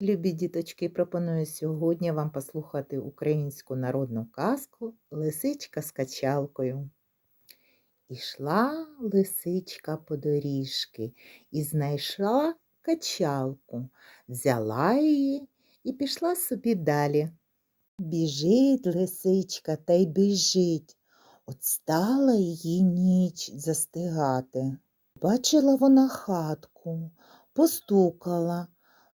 Любі діточки, пропоную сьогодні вам послухати українську народну казку Лисичка з качалкою. Ішла лисичка по доріжки і знайшла качалку, взяла її і пішла собі далі. Біжить лисичка та й біжить. От стала її ніч застигати. Бачила вона хатку, постукала.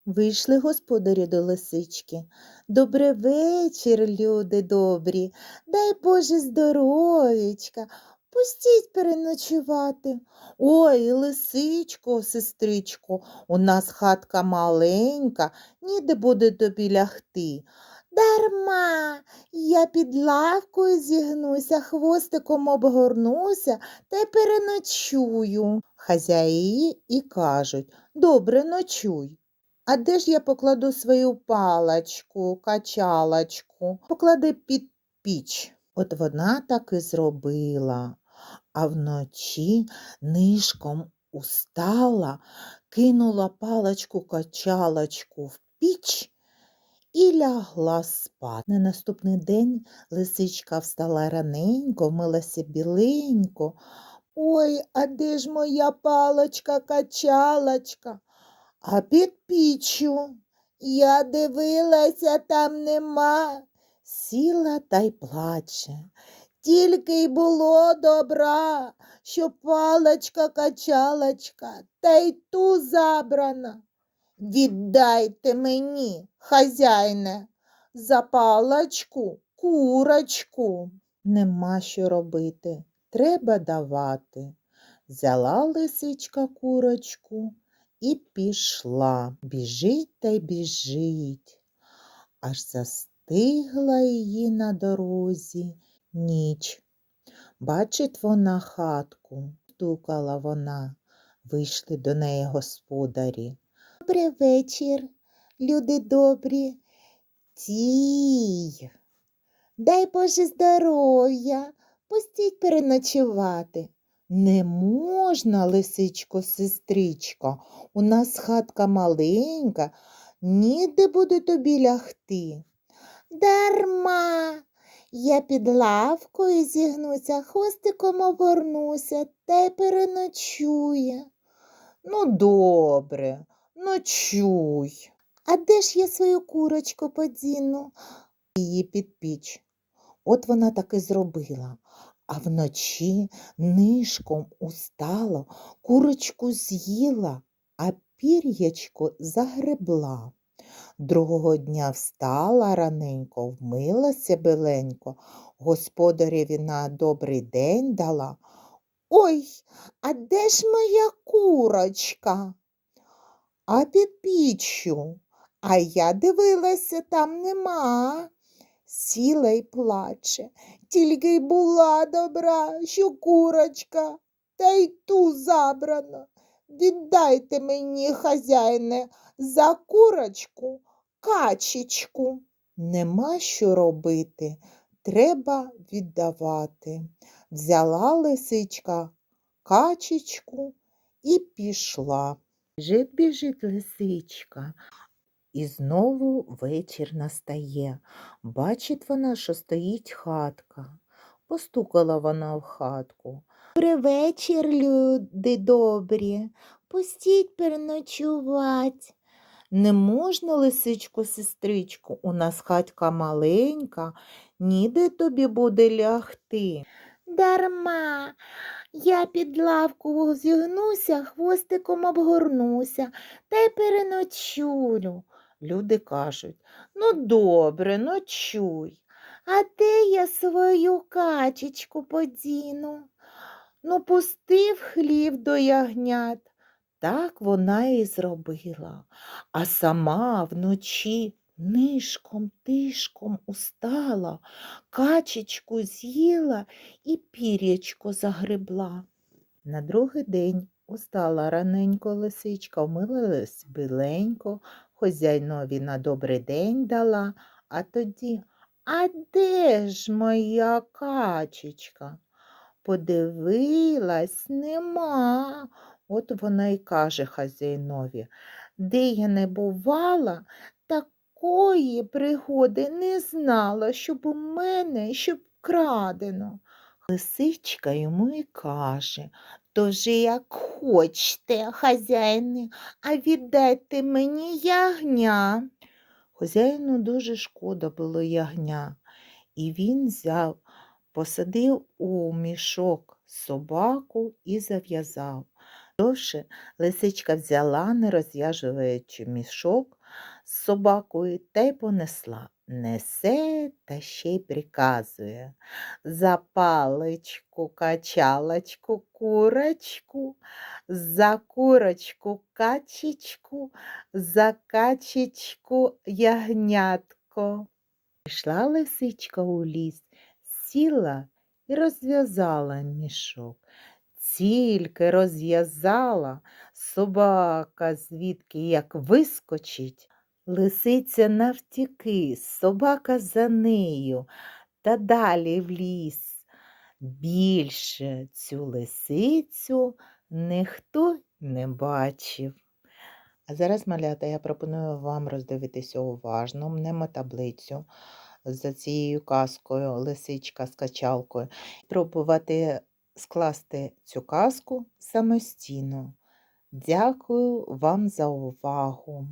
Вийшли господарі до лисички. Добрий вечір, люди добрі. Дай Боже здоров'ячка. Пустіть переночувати. Ой, лисичко, сестричко, у нас хатка маленька, ніде буде тобі лягти. Дарма, я під лавкою зігнуся, хвостиком обгорнуся та й переночую. Хазяї і кажуть, добре ночуй. А де ж я покладу свою палочку, качалочку? Поклади під піч. От вона так і зробила. А вночі нишком устала, кинула палочку качалочку в піч і лягла спати. На наступний день лисичка встала раненько, вмилася біленько. Ой, а де ж моя палочка качалочка? А під піччю я дивилася, там нема. Сіла та й плаче. Тільки й було добра, що палочка качалочка, та й ту забрана. Віддайте мені, хазяйне, за палочку курочку. Нема що робити, треба давати. Взяла лисичка курочку і пішла. Біжить та й біжить, аж застигла її на дорозі ніч. Бачить вона хатку, стукала вона, вийшли до неї господарі. Добрий вечір, люди добрі. Тій. Дай Боже здоров'я, пустіть переночувати. Не можна, лисичко, сестричко, у нас хатка маленька, ніде буде тобі лягти. Дарма, я під лавкою зігнуся, хвостиком обгорнуся та переночує. Ну, добре, ночуй. А де ж я свою курочку подіну? Її під піч. От вона так і зробила. А вночі нишком устала, курочку з'їла, а пір'ячко загребла. Другого дня встала раненько, вмилася беленько, господареві на добрий день дала. Ой, а де ж моя курочка? А під піччю, а я дивилася, там нема. Сіла й плаче, тільки й була добра, що курочка, та й ту забрано. Віддайте мені, хазяйне, за курочку качечку. Нема що робити, треба віддавати. Взяла лисичка качечку і пішла. Біжить, біжить лисичка. І знову вечір настає. Бачить вона, що стоїть хатка. Постукала вона в хатку. Добрий вечір, люди добрі. Пустіть переночувати. Не можна, лисичко, сестричко, у нас хатка маленька, ніде тобі буде лягти. Дарма, я під лавку зігнуся, хвостиком обгорнуся та й переночую. Люди кажуть, ну добре, ночуй. А де я свою качечку подіну? Ну, пустив хлів до ягнят. Так вона і зробила, а сама вночі нишком тишком устала, качечку з'їла і пір'ячко загребла. На другий день устала раненько лисичка, вмилилась биленько, хозяйнові на добрий день дала, а тоді, а де ж моя качечка? Подивилась, нема. От вона й каже хазяйнові, де я не бувала, такої пригоди не знала, щоб у мене щоб крадено. Лисичка йому і каже, Тож як хочете, хазяїне, а віддайте мені ягня. Хазяїну дуже шкода було ягня, і він взяв, посадив у мішок собаку і зав'язав. Довше лисичка взяла, не розв'яжуючи мішок з собакою, та й понесла. Несе та ще й приказує. За паличку, качалочку, курочку, за курочку качечку, за качечку ягнятко. Прийшла лисичка у ліс, сіла і розв'язала мішок. Тільки розв'язала, собака звідки як вискочить, лисиця навтіки, собака за нею та далі в ліс. Більше цю лисицю ніхто не бачив. А зараз, малята, я пропоную вам роздивитися уважно мнемотаблицю за цією казкою Лисичка з качалкою. Пробувати скласти цю казку самостійно. Дякую вам за увагу.